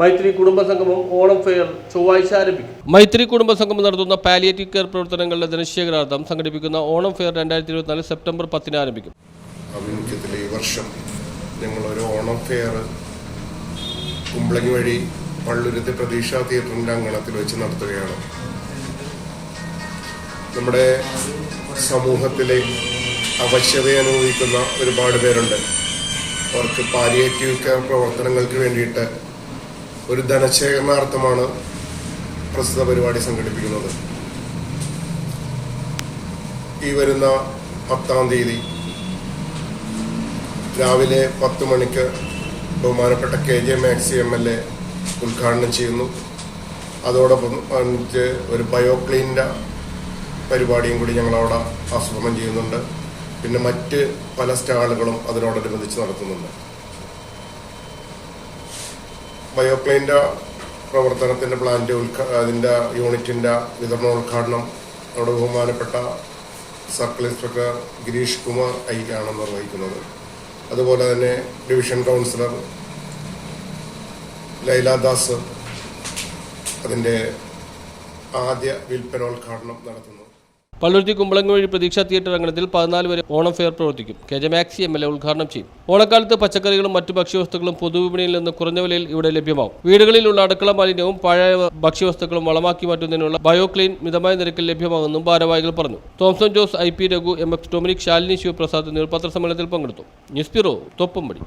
Maithri കുടുംബ സംഗമം Onam fair ചൊവ്വാഴ്ച ആരംഭിക്കും. മൈത്രി കുടുംബ സംഗമം നടത്തുന്ന പാലിയേറ്റീവ് കെയർ പ്രവർത്തനങ്ങളുടെ ജനശേഖരാർത്ഥം സംഘടിപ്പിക്കുന്ന ഓണം ഫെയർ രണ്ടായിരത്തി ഇരുപത്തിനാല് സെപ്റ്റംബർ പത്തിന് ആരംഭിക്കും. ആഭിമുഖ്യത്തിൽ ഈ വർഷം ഞങ്ങളൊരു ഓണം ഫെയർ കുമ്പളങ്ങി വഴി പള്ളുരുത്തി പ്രതീക്ഷ തിയേറ്ററിന്റെ അങ്കണത്തിൽ വെച്ച് നടത്തുകയാണ്. നമ്മുടെ സമൂഹത്തിലെ അവശ്യത അനുഭവിക്കുന്ന ഒരുപാട് പേരുണ്ട്. അവർക്ക് പാലിയേറ്റീവ് കെയർ പ്രവർത്തനങ്ങൾക്ക് വേണ്ടിയിട്ട് ഒരു ധനശേഖരണാർത്ഥമാണ് പ്രസ്തുത പരിപാടി സംഘടിപ്പിക്കുന്നത്. ഈ വരുന്ന പത്താം തീയതി രാവിലെ പത്ത് മണിക്ക് ബഹുമാനപ്പെട്ട K J Maxi M L A ഉദ്ഘാടനം ചെയ്യുന്നു. അതോടൊപ്പം ഒരു ബയോക്ലീനിന്റെ പരിപാടിയും കൂടി ഞങ്ങളവിടെ ആസൂത്രണം ചെയ്യുന്നുണ്ട്. പിന്നെ മറ്റ് പല സ്റ്റാളുകളും അതിനോടനുബന്ധിച്ച് നടത്തുന്നുണ്ട്. ബയോക്ലൈന്റെ പ്രവർത്തനത്തിന്റെ പ്ലാന്റ് ഉദ്ഘാ അതിന്റെ യൂണിറ്റിന്റെ വിതരണോദ്ഘാടനം അവിടെ ബഹുമാനപ്പെട്ട circle inspector Girish Kumar I ആണ് നിർവഹിക്കുന്നത്. അതുപോലെ തന്നെ ഡിവിഷൻ കൗൺസിലർ ലൈലാദാസ് അതിന്റെ ആദ്യ വിൽപ്പനോദ്ഘാടനം നടത്തുന്നു. പള്ളുരുത്തി കുമ്പളങ്ങ വഴി പ്രതീക്ഷ തിയേറ്റർ അങ്കണത്തിൽ പതിനാല് വരെ ഓണം ഫെയർ പ്രവർത്തിക്കും. K J Maxi M L A ഉദ്ഘാടനം ചെയ്യും. ഓണക്കാലത്ത് പച്ചക്കറികളും മറ്റു ഭക്ഷ്യവസ്തുക്കളും പൊതുവിപണിയിൽ നിന്ന് കുറഞ്ഞ വിലയിൽ ഇവിടെ ലഭ്യമാവും. വീടുകളിലുള്ള അടുക്കള മാലിന്യവും പഴയ ഭക്ഷ്യവസ്തുക്കളും വളമാക്കി മാറ്റുന്നതിനുള്ള ബയോക്ലീൻ മിതമായ നിരക്കിൽ ലഭ്യമാകുമെന്നും ഭാരവാഹികൾ പറഞ്ഞു. Thomson Jose I P Raghu M X Dominic Shalini Sivaprasad എന്നിവർ പത്രസമ്മേളനത്തിൽ പങ്കെടുത്തു. News bureau Thoppumpady